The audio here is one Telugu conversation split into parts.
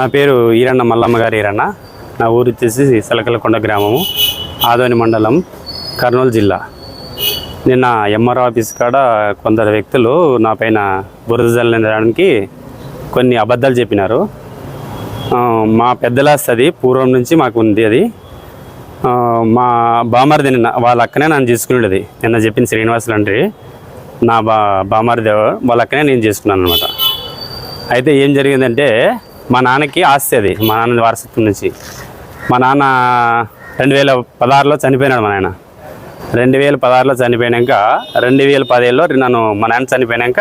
నా పేరు ఈరన్న మల్లమ్మ గారు ఈరన్న. నా ఊరు వచ్చేసి సలకలకొండ గ్రామము ఆదోని మండలం కర్నూలు జిల్లా. నిన్న ఎంఆర్ ఆఫీస్ కాడ కొందరు వ్యక్తులు నా పైన బురద జల్లడానికి కొన్ని అబద్ధాలు చెప్పినారు. మా పెద్దలాస్ అది పూర్వం నుంచి మాకు ఉంది అది. మా బామరిది నిన్న వాళ్ళ అక్కనే నన్ను చేసుకునేది. నిన్న చెప్పిన శ్రీనివాసులు అంటే నా బా బామర్ది వాళ్ళ అక్కనే నేను చేసుకున్నాను అనమాట అయితే ఏం జరిగిందంటే మా నాన్నకి ఆస్తి అది మా నాన్న వారసత్వం నుంచి. మా నాన్న రెండు వేల పదహారులో చనిపోయినాడు మా నాయన. రెండు వేల పదహారులో చనిపోయాక రెండు వేల పదిహేడులో నన్ను మా నాన్న చనిపోయాక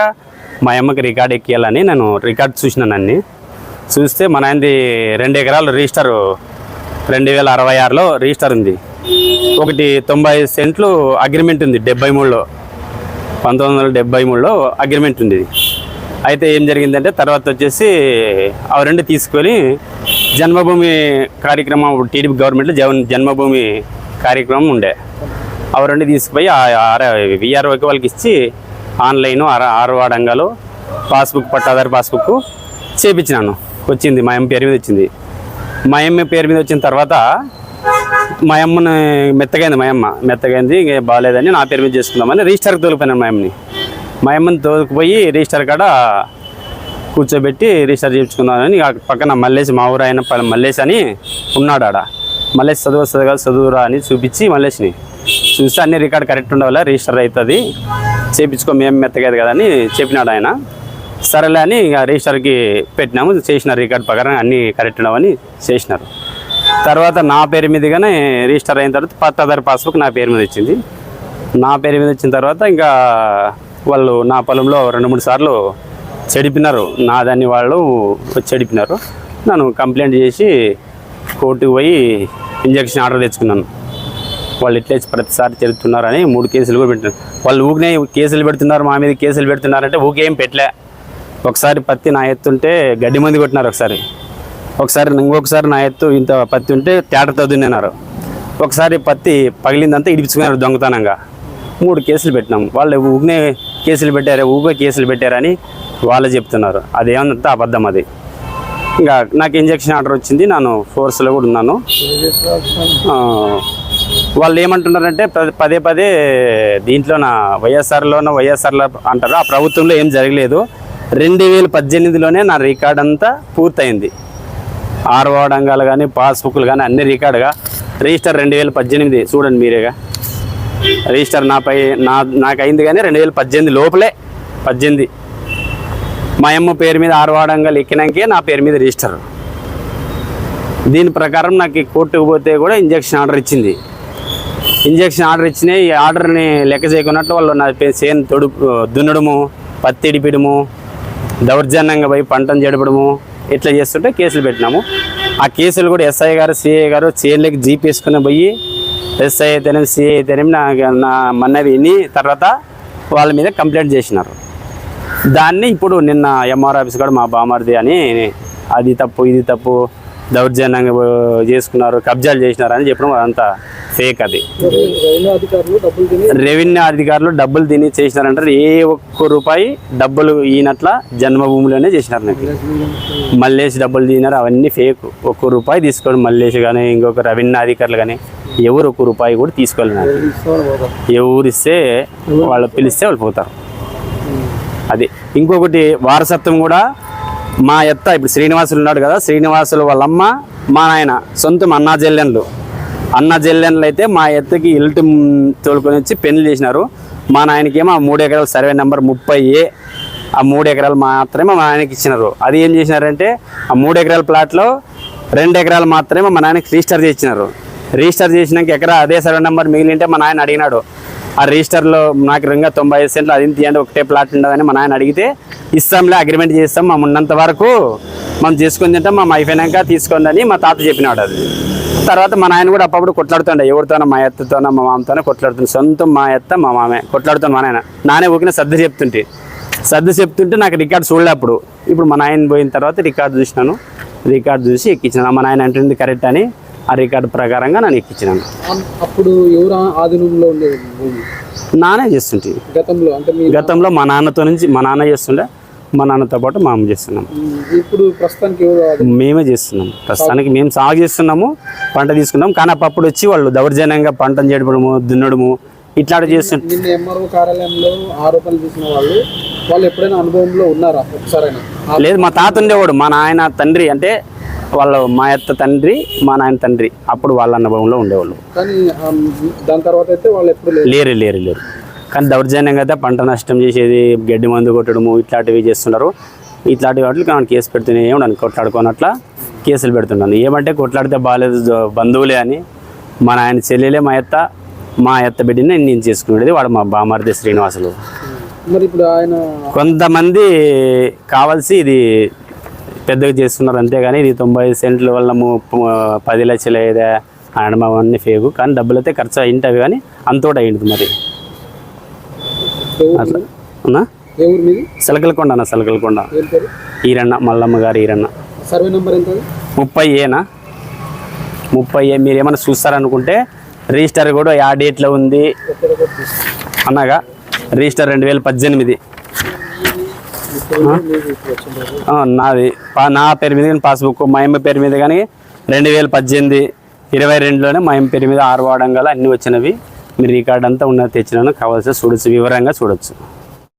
మా అమ్మకి రికార్డ్ ఎక్కియాలని నేను రికార్డ్ చూసినాను అన్ని చూస్తే మా నాన్నది రెండు ఎకరాలు రిజిస్టర్ రెండు వేల అరవై ఆరులో రిజిస్టర్ ఉంది. ఒకటి తొంభై సెంట్లు అగ్రిమెంట్ ఉంది డెబ్బై మూడులో. పంతొమ్మిది వందల డెబ్బై మూడులో అగ్రిమెంట్ ఉంది. అయితే ఏం జరిగిందంటే తర్వాత వచ్చేసి ఆ రెండు తీసుకొని జన్మభూమి కార్యక్రమం టీడీపీ గవర్నమెంట్లో జవన్ జన్మభూమి కార్యక్రమం ఉండే. ఆ రెండు తీసుకుపోయి విఆర్ఓకి వాళ్ళకి ఇచ్చి ఆన్లైన్ ఆర్ ఆరు పాస్బుక్ పట్టాదారు పాస్బుక్ చేపించినాను. వచ్చింది మా అమ్మ పేరు మీద వచ్చింది. మా అమ్మ పేరు మీద వచ్చిన తర్వాత మా అమ్మని మెత్తగైంది మా అమ్మ. మెత్తగైంది బాగాలేదని నా పేరు మీద చేసుకుందామని రిజిస్టర్కి తోలిపోయినాను మా అమ్మని. మా అమ్మని తోలుకుపోయి రిజిస్టర్ కాడ కూర్చోబెట్టి రిజిస్టర్ చేయించుకున్నానని ఆ పక్కన మల్లేసి మా ఊరు ఆయన ప- అని ఉన్నాడు ఆడ. మల్లేసి చదువు వస్తుంది కదా చదువురా అని చూపించి మల్లేసిని చూస్తే అన్ని రికార్డ్ కరెక్ట్ ఉండవల్ల రిజిస్టర్ అవుతుంది. చేయించుకో మేము మెత్తగదు కదా అని చెప్పినాడు ఆయన. సరేలే అని ఇక రిజిస్టర్కి పెట్టినాము చేసిన రికార్డ్ ప్రకారం అన్నీ కరెక్ట్ ఉండవని చేసినారు. తర్వాత నా పేరు మీదుగానే రిజిస్టర్ అయిన తర్వాత పత్తాదారు పాస్బుక్ నా పేరు మీద వచ్చింది నా పేరు మీద వచ్చిన తర్వాత ఇంకా వాళ్ళు నా పొలంలో రెండు మూడు సార్లు చెడిపినారు. నాదాన్ని వాళ్ళు చెడిపినారు. నన్ను కంప్లైంట్ చేసి కోర్టుకు పోయి ఇంజక్షన్ ఆర్డర్ తెచ్చుకున్నాను. వాళ్ళు ఇట్లే ప్రతిసారి చెడుతున్నారని మూడు కేసులు కూడా పెట్టారు వాళ్ళు ఊకినే కేసులు పెడుతున్నారు మా మీద కేసులు పెడుతున్నారంటే ఊకేం పెట్టలే. ఒకసారి పత్తి నా ఎత్తుంటే గడ్డి మంది కొట్టినారు ఒకసారి. ఒకసారి ఇంకొకసారి నా ఎత్తు ఇంత పత్తి ఉంటే తేటతో దున్నారు ఒకసారి పత్తి పగిలిందంతా ఇడిపించుకున్నారు దొంగతనంగా. మూడు కేసులు పెట్టినాం. వాళ్ళు ఊగినే కేసులు పెట్టారు ఊగే కేసులు పెట్టారని వాళ్ళు చెప్తున్నారు. అదేమంతా అబద్ధం అది. ఇంకా నాకు ఇంజక్షన్ ఆర్డర్ వచ్చింది నేను ఫోర్స్లో కూడా ఉన్నాను. వాళ్ళు ఏమంటున్నారంటే పదే- పదే పదే దీంట్లో నా వైఎస్ఆర్లోనో వైఎస్ఆర్లో అంటారు. ఆ ప్రభుత్వంలో ఏం జరగలేదు. రెండు వేల పద్దెనిమిదిలోనే నా రికార్డ్ అంతా పూర్తయింది. ఆరు వాడంగాలు కానీ పాస్బుక్లు కానీ అన్ని రికార్డుగా. రిజిస్టర్ రెండు వేల పద్దెనిమిది చూడండి మీరేగా. రిజిస్టర్ నాపై నా నాకు అయింది కానీ రెండు వేల పద్దెనిమిది లోపలే పద్దెనిమిది. మా అమ్మ పేరు మీద ఆరువాడంగా ఎక్కినాకే నా పేరు మీద రిజిస్టర్. దీని ప్రకారం నాకు కోర్టుకు పోతే కూడా ఇంజక్షన్ ఆర్డర్ ఇచ్చింది. ఇంజక్షన్ ఆర్డర్ ఇచ్చిన ఈ ఆర్డర్ని లెక్క చేయకున్నట్లు వాళ్ళు నా పే- చేను తొడు దున్నడము పత్తి ఇడిపిడము దౌర్జన్యంగా పోయి పంటను జడపడము ఇట్లా చేస్తుంటే కేసులు పెట్టినాము. ఆ కేసులు కూడా ఎస్ఐ గారు సిఐ గారు చేనులకి జీపేసుకుని పోయి ఎస్ఐ అయితేనే సిఐ అయితేనే నా నా మన్నవి విని తర్వాత వాళ్ళ మీద కంప్లైంట్ చేసినారు. దాన్ని ఇప్పుడు నిన్న ఎంఆర్ ఆఫీస్ కూడా మా బామర్ది అని అది తప్పు ఇది తప్పు దౌర్జన్యంగా చేసుకున్నారు కబ్జాలు చేసినారు అని చెప్పడం అదంతా ఫేక్ అది. రెవెన్యూ అధికారులు డబ్బులు తిని చేసినారంటారు ఏ ఒక్క రూపాయి డబ్బులు ఈయనట్ల జన్మభూమిలోనే చేసినారు నాకు. మల్లేసి డబ్బులు తినారు అవన్నీ ఫేక్. ఒక్క రూపాయి తీసుకోండి మల్లేసి కానీ ఇంకొక రెవెన్యూ అధికారులు కానీ ఎవరు ఒక రూపాయి కూడా తీసుకెళ్ళినారు. ఎవరిస్తే వాళ్ళు పిలిస్తే వాళ్ళు పోతారు. అది. ఇంకొకటి వారసత్వం కూడా మా ఎత్త ఇప్పుడు శ్రీనివాసులు ఉన్నాడు కదా శ్రీనివాసులు వాళ్ళమ్మ మా నాయన సొంతం అన్నా జల్లెన్లు అన్న జల్లెన్లు అయితే మా ఎత్తకి ఇల్లు తోలుకొని వచ్చి పెళ్ళి చేసినారు. మా నాయనకేమో ఆ మూడు ఎకరాల సర్వే నెంబర్ ముప్పై ఏ ఆ మూడు ఎకరాలు మాత్రమే మా నాయనకి ఇచ్చినారు. అది ఏం చేసినారంటే ఆ మూడు ఎకరాల ప్లాట్లో రెండు ఎకరాలు మాత్రమే మా నాయనకి రిజిస్టర్ చేసినారు. రిజిస్టర్ చేసినాక ఎక్కడ అదే సర్వే నెంబర్ మిగిలింటే మా నాయన అడిగినాడు. ఆ రిజిస్టర్లో నాకు రంగా తొంభై ఐదు సెంట్లు అది తీయండి ఒకటే ప్లాట్ ఉండదని మా నాయన అడిగితే ఇస్తాంలే అగ్రిమెంట్ చేస్తాం మా ఉన్నంత వరకు మనం చేసుకుని తింటాం మా అయిపోయినాక తీసుకోండి అని మా తాత చెప్పినాడు అది. తర్వాత మా నాయన కూడా అప్పుడు కొట్లాడుతుండే ఎవరితోనో మా ఎత్తతోనో మా మామతోనో కొట్లాడుతుంది సొంతం మా ఎత్త మా మామే కొట్లాడుతాను మా నాయన. నానే ఊకిన సర్ది చెప్తుంటే. సర్ది చెప్తుంటే నాకు రికార్డ్ చూడలే అప్పుడు. ఇప్పుడు మా నాయన పోయిన తర్వాత రికార్డు చూసినాను. రికార్డు చూసి ఎక్కించాను మా నాయన అంటుంది కరెక్ట్ అని. ఆ రికార్డు ప్రకారంగా నన్ను ఎక్కించినాను అప్పుడు ఎవరు ఆధీనంలో ఉండేది? నానే చేస్తుంటే. గతంలో అంటే మీ గతంలో మా నాన్నతో నుంచి మా నాన్న చేస్తుండే మా నాన్నతో పాటు మా అమ్మ చేస్తున్నాం. ఇప్పుడు ప్రస్తుతానికి? మేమే చేస్తున్నాం. ప్రస్తుతానికి మేము సాగు చేస్తున్నాము పంట తీసుకున్నాం కానీ అప్పుడు వచ్చి వాళ్ళు దౌర్జన్యంగా పంటను చేయడము దున్నడము నిన్న ఎంఆర్ఓ కార్యాలయంలో ఆరోపణలు చేసిన వాళ్ళు వాళ్ళు ఎప్పుడైనా అనుభవంలో ఉన్నారా? ఒకసారైనా? లేదు మా తాత ఉండేవాడు మా నాయన తండ్రి అంటే వాళ్ళ మా యొక్క తండ్రి మా నాయన తండ్రి అప్పుడు వాళ్ళ అనుభవంలో ఉండేవాళ్ళు. కానీ ఆ, దాని తర్వాత అయితే వాళ్ళు ఎప్పుడు లేదు లేరు లేరు లేరు. కానీ దౌర్జన్యంగా అయితే పంట నష్టం చేసేది గడ్డి మందు కొట్టడము ఇట్లాంటివి చేస్తున్నారు ఇట్లాంటి వాటికి మనం కేసు పెడుతూనే ఉన్నాను కొట్లాడుకోనట్లా కేసులు పెడుతున్నాను ఏమంటే కొట్లాడితే బాగాలేదు బంధువులే అని మా నాయన చెల్లెలే మా ఎత్త మా ఎత్త బిడ్డని నేను చేసుకునేది వాడు మా బామర్ది శ్రీనివాసులు. మరి ఇప్పుడు ఆయన కొంతమంది కావాల్సి ఇది పెద్దగా చేస్తున్నారు అంతేగాని ఇది తొంభై సెంట్ల వల్ల పది లక్షలు అయ్యేదే అనడం అవన్నీ ఫేకు కానీ డబ్బులు అయితే ఖర్చు అయింటవి కానీ అంతోటి అయింది మరి. అట్లా. సిలకలకొండ అన్న సిలకలకొండ. ఈరన్న మల్లమ్మ గారు ఈరన్న. సర్వే నెంబర్ ఎంత? ముప్పై ఏనా ముప్పై ఏ. మీరు ఏమైనా చూస్తారనుకుంటే రిజిస్టర్ కూడా ఆ డేట్లో ఉంది. అనగా రిజిస్టర్ రెండు వేల పద్దెనిమిది ఇప్పుడు మీకు ఇప్పుడు వచ్చింది ఆ, నాది. నా పేరు మీద కానీ పాస్బుక్ మా అమ్మ పేరు మీద కానీ రెండు వేల పద్దెనిమిది ఇరవై రెండులోనే మా అమ్మ పేరు మీద ఆరు వాడంగా అన్నీ వచ్చినవి. మీరు రికార్డ్ అంతా ఉన్నది తెచ్చినాను. కావాల్సి చూడొచ్చు వివరంగా చూడొచ్చు.